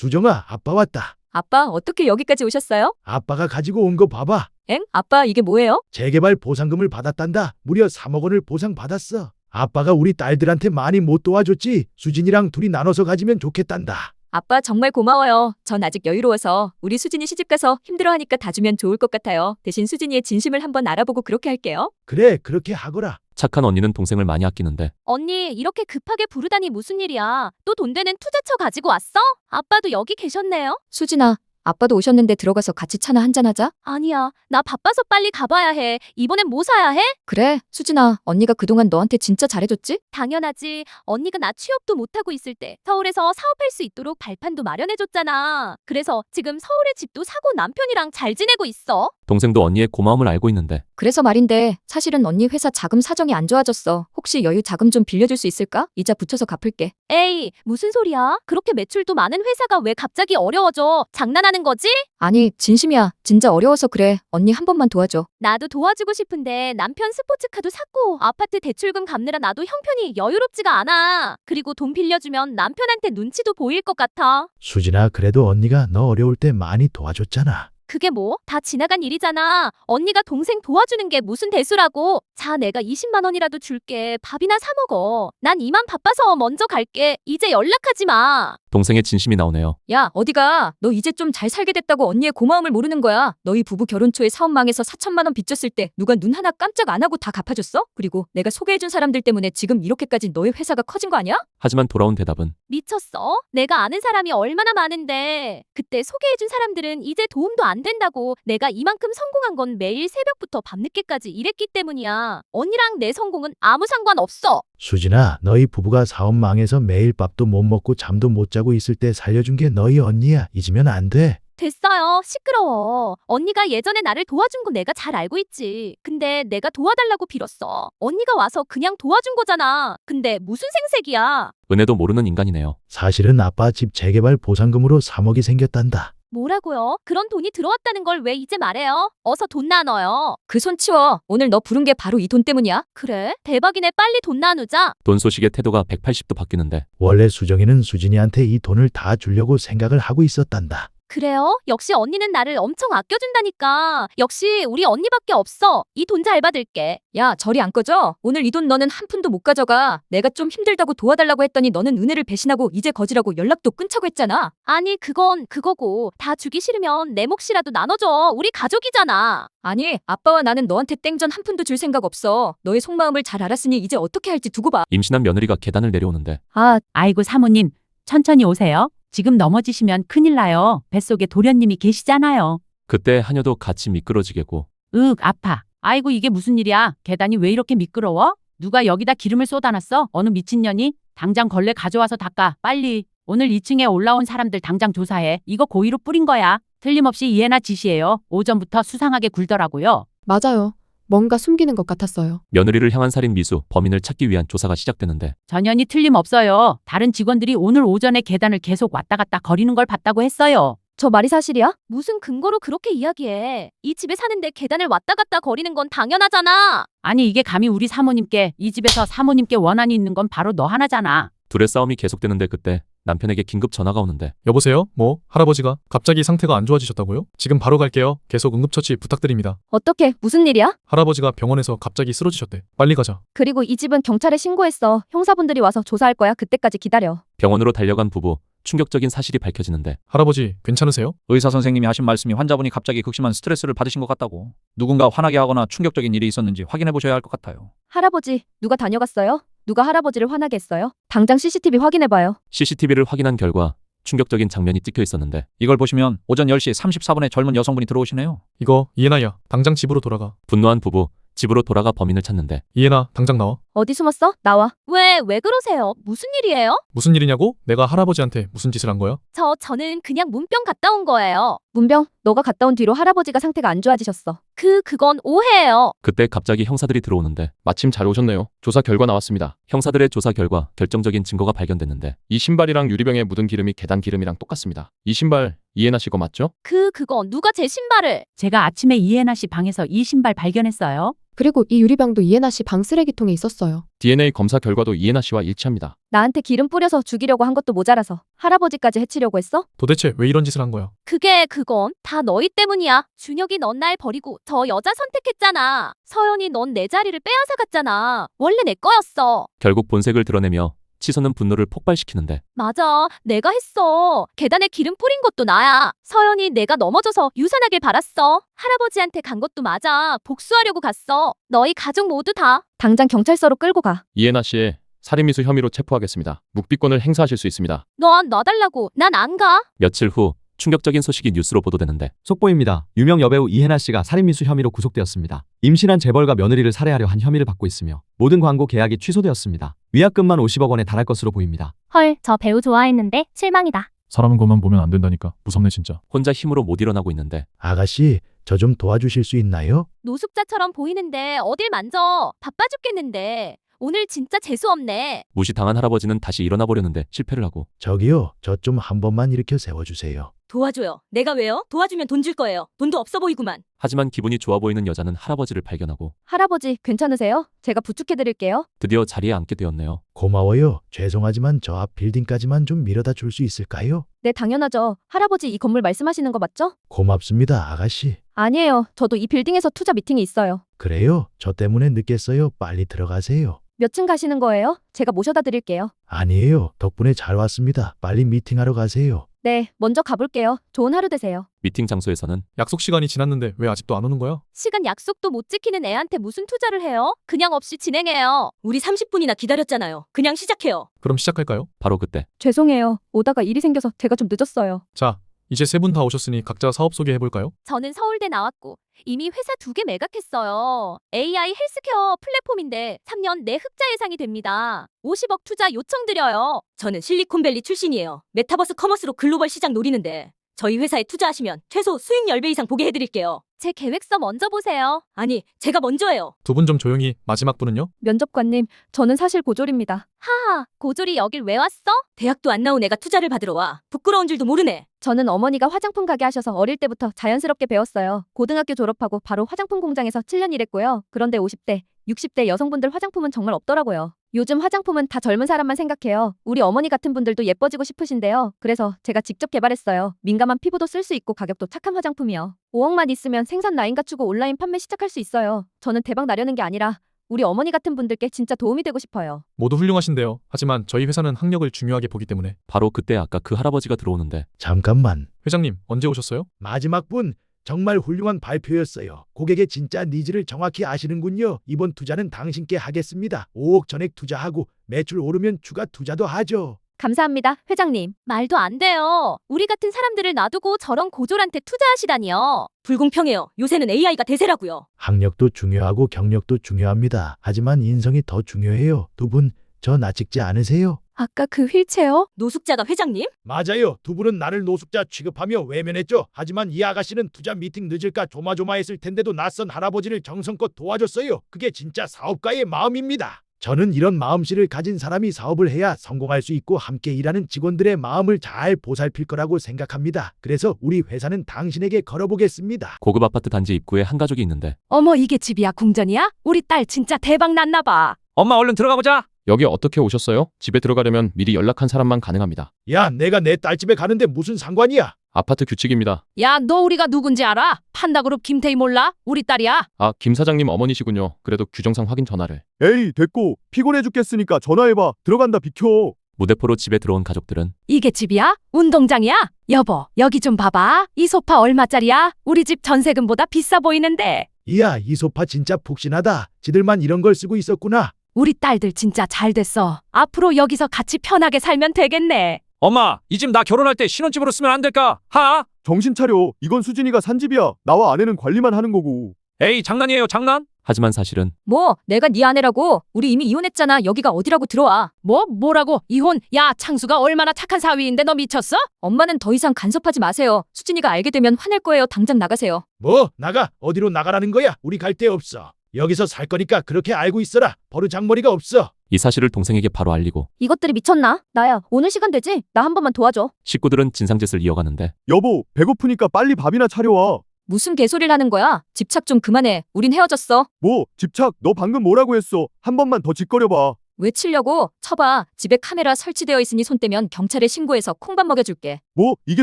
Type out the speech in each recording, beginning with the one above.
수정아, 아빠 왔다. 아빠, 어떻게 여기까지 오셨어요? 아빠가 가지고 온 거 봐봐. 엥? 아빠, 이게 뭐예요? 재개발 보상금을 받았단다. 무려 3억 원을 보상받았어. 아빠가 우리 딸들한테 많이 못 도와줬지. 수진이랑 둘이 나눠서 가지면 좋겠단다. 아빠, 정말 고마워요. 전 아직 여유로워서 우리 수진이 시집가서 힘들어하니까 다 주면 좋을 것 같아요. 대신 수진이의 진심을 한번 알아보고 그렇게 할게요. 그래, 그렇게 하거라. 착한 언니는 동생을 많이 아끼는데 언니, 이렇게 급하게 부르다니 무슨 일이야? 또 돈 되는 투자처 가지고 왔어? 아빠도 여기 계셨네요? 수진아, 아빠도 오셨는데 들어가서 같이 차나 한잔하자. 아니야, 나 바빠서 빨리 가봐야 해. 이번엔 뭐 사야 해? 그래, 수진아, 언니가 그동안 너한테 진짜 잘해줬지? 당연하지. 언니가 나 취업도 못하고 있을 때 서울에서 사업할 수 있도록 발판도 마련해줬잖아. 그래서 지금 서울에 집도 사고 남편이랑 잘 지내고 있어. 동생도 언니의 고마움을 알고 있는데 그래서 말인데 사실은 언니 회사 자금 사정이 안 좋아졌어. 혹시 여유 자금 좀 빌려줄 수 있을까? 이자 붙여서 갚을게. 에이, 무슨 소리야? 그렇게 매출도 많은 회사가 왜 갑자기 어려워져? 장난하는 거지? 아니, 진심이야. 진짜 어려워서 그래. 언니 한 번만 도와줘. 나도 도와주고 싶은데 남편 스포츠카도 샀고 아파트 대출금 갚느라 나도 형편이 여유롭지가 않아. 그리고 돈 빌려주면 남편한테 눈치도 보일 것 같아. 수진아, 그래도 언니가 너 어려울 때 많이 도와줬잖아. 그게 뭐? 다 지나간 일이잖아. 언니가 동생 도와주는 게 무슨 대수라고. 자, 내가 20만 원이라도 줄게. 밥이나 사 먹어. 난 이만 바빠서 먼저 갈게. 이제 연락하지 마. 동생의 진심이 나오네요. 야, 어디가? 너 이제 좀 잘 살게 됐다고 언니의 고마움을 모르는 거야. 너희 부부 결혼 초에 사업 망해서 4천만 원 빚졌을 때 누가 눈 하나 깜짝 안 하고 다 갚아줬어? 그리고 내가 소개해준 사람들 때문에 지금 이렇게까지 너희 회사가 커진 거 아니야? 하지만 돌아온 대답은 미쳤어? 내가 아는 사람이 얼마나 많은데. 그때 소개해준 사람들은 이제 도움도 안 된다고. 내가 이만큼 성공한 건 매일 새벽부터 밤늦게까지 일했기 때문이야. 언니랑 내 성공은 아무 상관없어. 수진아, 너희 부부가 사업 망해서 매일 밥도 못 먹고 잠도 못 자고 있을 때 살려준 게 너희 언니야. 잊으면 안 돼. 됐어요. 시끄러워. 언니가 예전에 나를 도와준 거 내가 잘 알고 있지. 근데 내가 도와달라고 빌었어. 언니가 와서 그냥 도와준 거잖아. 근데 무슨 생색이야. 은혜도 모르는 인간이네요. 사실은 아빠 집 재개발 보상금으로 3억이 생겼단다. 뭐라고요? 그런 돈이 들어왔다는 걸 왜 이제 말해요? 어서 돈 나눠요. 그 손 치워. 오늘 너 부른 게 바로 이 돈 때문이야? 그래? 대박이네. 빨리 돈 나누자. 돈 소식에 태도가 180도 바뀌는데 원래 수정이는 수진이한테 이 돈을 다 주려고 생각을 하고 있었단다. 그래요? 역시 언니는 나를 엄청 아껴준다니까. 역시 우리 언니밖에 없어. 이 돈 잘 받을게. 야, 저리 안 꺼져. 오늘 이 돈 너는 한 푼도 못 가져가. 내가 좀 힘들다고 도와달라고 했더니 너는 은혜를 배신하고 이제 거지라고 연락도 끊자고 했잖아. 아니, 그건 그거고. 다 주기 싫으면 내 몫이라도 나눠줘. 우리 가족이잖아. 아니, 아빠와 나는 너한테 땡전 한 푼도 줄 생각 없어. 너의 속마음을 잘 알았으니 이제 어떻게 할지 두고 봐. 임신한 며느리가 계단을 내려오는데 아, 아이고 사모님, 천천히 오세요. 지금 넘어지시면 큰일 나요. 뱃속에 도련님이 계시잖아요. 그때 하녀도 같이 미끄러지게고 윽, 아파. 아이고 이게 무슨 일이야? 계단이 왜 이렇게 미끄러워? 누가 여기다 기름을 쏟아놨어? 어느 미친년이? 당장 걸레 가져와서 닦아. 빨리. 오늘 2층에 올라온 사람들 당장 조사해. 이거 고의로 뿌린 거야. 틀림없이 이해나 지시예요. 오전부터 수상하게 굴더라고요. 맞아요. 뭔가 숨기는 것 같았어요. 며느리를 향한 살인 미수 범인을 찾기 위한 조사가 시작되는데 전현이 틀림없어요. 다른 직원들이 오늘 오전에 계단을 계속 왔다 갔다 거리는 걸 봤다고 했어요. 저 말이 사실이야? 무슨 근거로 그렇게 이야기해? 이 집에 사는데 계단을 왔다 갔다 거리는 건 당연하잖아. 아니 이게 감히 우리 사모님께 이 집에서 사모님께 원한이 있는 건 바로 너 하나잖아. 둘의 싸움이 계속되는데 그때 남편에게 긴급 전화가 오는데 여보세요? 뭐? 할아버지가 갑자기 상태가 안 좋아지셨다고요? 지금 바로 갈게요. 계속 응급처치 부탁드립니다. 어떻게? 무슨 일이야? 할아버지가 병원에서 갑자기 쓰러지셨대. 빨리 가자. 그리고 이 집은 경찰에 신고했어. 형사분들이 와서 조사할 거야. 그때까지 기다려. 병원으로 달려간 부부 충격적인 사실이 밝혀지는데 할아버지, 괜찮으세요? 의사 선생님이 하신 말씀이 환자분이 갑자기 극심한 스트레스를 받으신 것 같다고. 누군가 화나게 하거나 충격적인 일이 있었는지 확인해 보셔야 할 것 같아요. 할아버지, 누가 다녀갔어요? 누가 할아버지를 화나게 했어요? 당장 CCTV 확인해봐요. CCTV를 확인한 결과 충격적인 장면이 찍혀 있었는데 이걸 보시면 오전 10시 34분에 젊은 여성분이 들어오시네요. 이거 이해나야. 당장 집으로 돌아가. 분노한 부부 집으로 돌아가 범인을 찾는데 이해나, 당장 나와. 어디 숨었어? 나와. 왜, 왜 그러세요? 무슨 일이에요? 무슨 일이냐고? 내가 할아버지한테 무슨 짓을 한 거야? 저, 저는 그냥 문병 갔다 온 거예요. 문병, 너가 갔다 온 뒤로 할아버지가 상태가 안 좋아지셨어. 그, 그건 오해예요. 그때 갑자기 형사들이 들어오는데 마침 잘 오셨네요. 조사 결과 나왔습니다. 형사들의 조사 결과 결정적인 증거가 발견됐는데 이 신발이랑 유리병에 묻은 기름이 계단 기름이랑 똑같습니다. 이 신발 이해나 씨거 맞죠? 그, 그거 누가 제 신발을. 제가 아침에 이혜나 씨 방에서 이 신발 발견했어요. 그리고 이 유리병도 이해나 씨 방 쓰레기통에 있었어요. DNA 검사 결과도 이해나 씨와 일치합니다. 나한테 기름 뿌려서 죽이려고 한 것도 모자라서 할아버지까지 해치려고 했어? 도대체 왜 이런 짓을 한 거야? 그게 그건 다 너희 때문이야. 준혁이 넌 날 버리고 저 여자 선택했잖아. 서연이 넌 내 자리를 빼앗아갔잖아. 원래 내 거였어. 결국 본색을 드러내며 치솟는 분노를 폭발시키는데 맞아. 내가 했어. 계단에 기름 뿌린 것도 나야. 서연이 내가 넘어져서 유산하길 바랐어. 할아버지한테 간 것도 맞아. 복수하려고 갔어. 너희 가족 모두 다. 당장 경찰서로 끌고 가. 이해나 씨의 살인미수 혐의로 체포하겠습니다. 묵비권을 행사하실 수 있습니다. 넌 놔달라고. 난 안 가. 며칠 후 충격적인 소식이 뉴스로 보도되는데 속보입니다. 유명 여배우 이혜나 씨가 살인미수 혐의로 구속되었습니다. 임신한 재벌가 며느리를 살해하려 한 혐의를 받고 있으며 모든 광고 계약이 취소되었습니다. 위약금만 50억 원에 달할 것으로 보입니다. 헐, 저 배우 좋아했는데 실망이다. 사람은 것만 보면 안 된다니까. 무섭네 진짜. 혼자 힘으로 못 일어나고 있는데 아가씨, 저 좀 도와주실 수 있나요? 노숙자처럼 보이는데 어딜 만져. 바빠 죽겠는데. 오늘 진짜 재수없네. 무시당한 할아버지는 다시 일어나 보려는데 실패를 하고 저기요, 저 좀 한 번만 일으켜 세워주세요. 도와줘요. 내가 왜요? 도와주면 돈 줄 거예요. 돈도 없어 보이구만. 하지만 기분이 좋아 보이는 여자는 할아버지를 발견하고 할아버지, 괜찮으세요? 제가 부축해드릴게요. 드디어 자리에 앉게 되었네요. 고마워요. 죄송하지만 저 앞 빌딩까지만 좀 밀어다 줄 수 있을까요? 네, 당연하죠. 할아버지 이 건물 말씀하시는 거 맞죠? 고맙습니다, 아가씨. 아니에요. 저도 이 빌딩에서 투자 미팅이 있어요. 그래요? 저 때문에 늦겠어요. 빨리 들어가세요. 몇 층 가시는 거예요? 제가 모셔다 드릴게요. 아니에요. 덕분에 잘 왔습니다. 빨리 미팅하러 가세요. 네, 먼저 가볼게요. 좋은 하루 되세요. 미팅 장소에서는 약속 시간이 지났는데 왜 아직도 안 오는 거야? 시간 약속도 못 지키는 애한테 무슨 투자를 해요? 그냥 없이 진행해요. 우리 30분이나 기다렸잖아요. 그냥 시작해요. 그럼 시작할까요? 바로 그때 죄송해요. 오다가 일이 생겨서 제가 좀 늦었어요. 자, 이제 세 분 다 오셨으니 각자 사업 소개해 볼까요? 저는 서울대 나왔고 이미 회사 두 개 매각했어요. AI 헬스케어 플랫폼인데 3년 내 흑자 예상이 됩니다. 50억 투자 요청드려요. 저는 실리콘밸리 출신이에요. 메타버스 커머스로 글로벌 시장 노리는데 저희 회사에 투자하시면 최소 수익 10배 이상 보게 해드릴게요. 제 계획서 먼저 보세요. 아니, 제가 먼저예요. 두 분 좀 조용히 마지막 분은요? 면접관님, 저는 사실 고졸입니다. 하하, 고졸이 여길 왜 왔어? 대학도 안 나온 애가 투자를 받으러 와. 부끄러운 줄도 모르네. 저는 어머니가 화장품 가게 하셔서 어릴 때부터 자연스럽게 배웠어요. 고등학교 졸업하고 바로 화장품 공장에서 7년 일했고요. 그런데 50대, 60대 여성분들 화장품은 정말 없더라고요. 요즘 화장품은 다 젊은 사람만 생각해요. 우리 어머니 같은 분들도 예뻐지고 싶으신데요. 그래서 제가 직접 개발했어요. 민감한 피부도 쓸 수 있고 가격도 착한 화장품이요. 5억만 있으면 생산 라인 갖추고 온라인 판매 시작할 수 있어요. 저는 대박 나려는 게 아니라 우리 어머니 같은 분들께 진짜 도움이 되고 싶어요. 모두 훌륭하신데요. 하지만 저희 회사는 학력을 중요하게 보기 때문에 바로 그때 아까 그 할아버지가 들어오는데 잠깐만. 회장님 언제 오셨어요? 마지막 분 정말 훌륭한 발표였어요. 고객의 진짜 니즈를 정확히 아시는군요. 이번 투자는 당신께 하겠습니다. 5억 전액 투자하고 매출 오르면 추가 투자도 하죠. 감사합니다, 회장님. 말도 안 돼요. 우리 같은 사람들을 놔두고 저런 고졸한테 투자하시다니요. 불공평해요. 요새는 AI가 대세라고요. 학력도 중요하고 경력도 중요합니다. 하지만 인성이 더 중요해요. 두 분 저 나찍지 않으세요? 아까 그 휠체어? 노숙자가 회장님? 맞아요. 두 분은 나를 노숙자 취급하며 외면했죠. 하지만 이 아가씨는 투자 미팅 늦을까 조마조마했을 텐데도 낯선 할아버지를 정성껏 도와줬어요. 그게 진짜 사업가의 마음입니다. 저는 이런 마음씨를 가진 사람이 사업을 해야 성공할 수 있고 함께 일하는 직원들의 마음을 잘 보살필 거라고 생각합니다. 그래서 우리 회사는 당신에게 걸어보겠습니다. 고급 아파트 단지 입구에 한 가족이 있는데 어머 이게 집이야 궁전이야? 우리 딸 진짜 대박 났나 봐. 엄마 얼른 들어가 보자. 여기 어떻게 오셨어요? 집에 들어가려면 미리 연락한 사람만 가능합니다. 야, 내가 내 딸 집에 가는데 무슨 상관이야? 아파트 규칙입니다. 야 너 우리가 누군지 알아? 판다그룹 김태희 몰라? 우리 딸이야. 아, 김 사장님 어머니시군요. 그래도 규정상 확인 전화를. 에이 됐고 피곤해 죽겠으니까 전화해봐 들어간다 비켜 무대포로 집에 들어온 가족들은 이게 집이야? 운동장이야? 여보 여기 좀 봐봐. 이 소파 얼마짜리야? 우리 집 전세금보다 비싸 보이는데. 이야, 이 소파 진짜 푹신하다. 지들만 이런 걸 쓰고 있었구나. 우리 딸들 진짜 잘 됐어. 앞으로 여기서 같이 편하게 살면 되겠네. 엄마, 이 집 나 결혼할 때 신혼집으로 쓰면 안 될까? 하? 정신 차려 이건 수진이가 산 집이야 나와 아내는 관리만 하는 거고 에이, 장난이에요, 장난? 하지만 사실은 뭐, 내가 네 아내라고. 우리 이미 이혼했잖아. 여기가 어디라고 들어와. 뭐 뭐라고? 이혼? 야 창수가 얼마나 착한 사위인데 너 미쳤어? 엄마는 더 이상 간섭하지 마세요. 수진이가 알게 되면 화낼 거예요. 당장 나가세요. 뭐 나가 어디로 나가라는 거야? 우리 갈 데 없어. 여기서 살 거니까 그렇게 알고 있어라. 버르장머리가 없어. 이 사실을 동생에게 바로 알리고 이것들이 미쳤나? 나야, 오늘 시간 되지? 나 한 번만 도와줘. 식구들은 진상짓을 이어가는데 여보 배고프니까 빨리 밥이나 차려와 무슨 개소리를 하는 거야? 집착 좀 그만해. 우린 헤어졌어. 뭐 집착 너 방금 뭐라고 했어 한 번만 더 짓거려봐 왜 치려고? 쳐봐. 집에 카메라 설치되어 있으니 손 떼면 경찰에 신고해서 콩밥 먹여줄게. 뭐 이게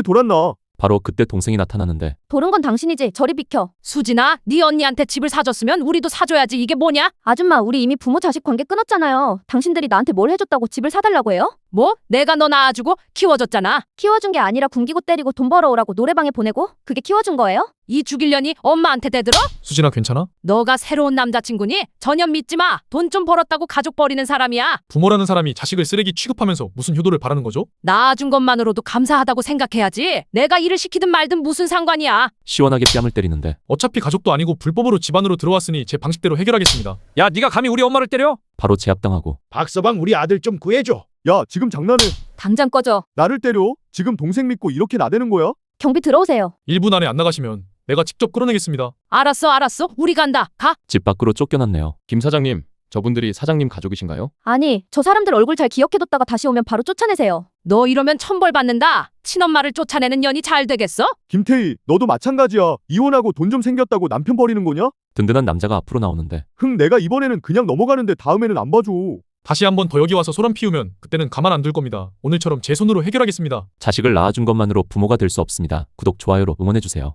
돌았나 바로 그때 동생이 나타나는데 도른 건 당신이지. 저리 비켜. 수진아, 네 언니한테 집을 사줬으면 우리도 사줘야지. 이게 뭐냐? 아줌마, 우리 이미 부모 자식 관계 끊었잖아요. 당신들이 나한테 뭘 해줬다고 집을 사달라고 해요? 뭐? 내가 너 낳아주고 키워줬잖아. 키워준 게 아니라 굶기고 때리고 돈 벌어오라고 노래방에 보내고? 그게 키워준 거예요? 이 죽이려니 엄마한테 대들어? 수진아 괜찮아? 너가 새로운 남자친구니? 전혀 믿지 마. 돈 좀 벌었다고 가족 버리는 사람이야. 부모라는 사람이 자식을 쓰레기 취급하면서 무슨 효도를 바라는 거죠? 낳아준 것만으로도 감사하다고 생각해야지. 내가 일을 시키든 말든 무슨 상관이야. 시원하게 뺨을 때리는데 어차피 가족도 아니고 불법으로 집안으로 들어왔으니 제 방식대로 해결하겠습니다. 야, 네가 감히 우리 엄마를 때려? 바로 제압당하고 박서방 우리 아들 좀 구해줘. 야 지금 장난해 당장 꺼져. 나를 때려 지금 동생 믿고 이렇게 나대는 거야 경비 들어오세요. 1분 안에 안 나가시면 내가 직접 끌어내겠습니다. 알았어, 알았어. 우리 간다. 가. 집 밖으로 쫓겨났네요. 김 사장님, 저분들이 사장님 가족이신가요? 아니, 저 사람들 얼굴 잘 기억해뒀다가 다시 오면 바로 쫓아내세요. 너 이러면 천벌 받는다. 친엄마를 쫓아내는 년이 잘 되겠어? 김태희 너도 마찬가지야 이혼하고 돈 좀 생겼다고 남편 버리는 거냐 든든한 남자가 앞으로 나오는데 흥 내가 이번에는 그냥 넘어가는데 다음에는 안 봐줘 다시 한번 더 여기 와서 소란 피우면 그때는 가만 안 둘 겁니다. 오늘처럼 제 손으로 해결하겠습니다. 자식을 낳아준 것만으로 부모가 될 수 없습니다. 구독, 좋아요로 응원해주세요.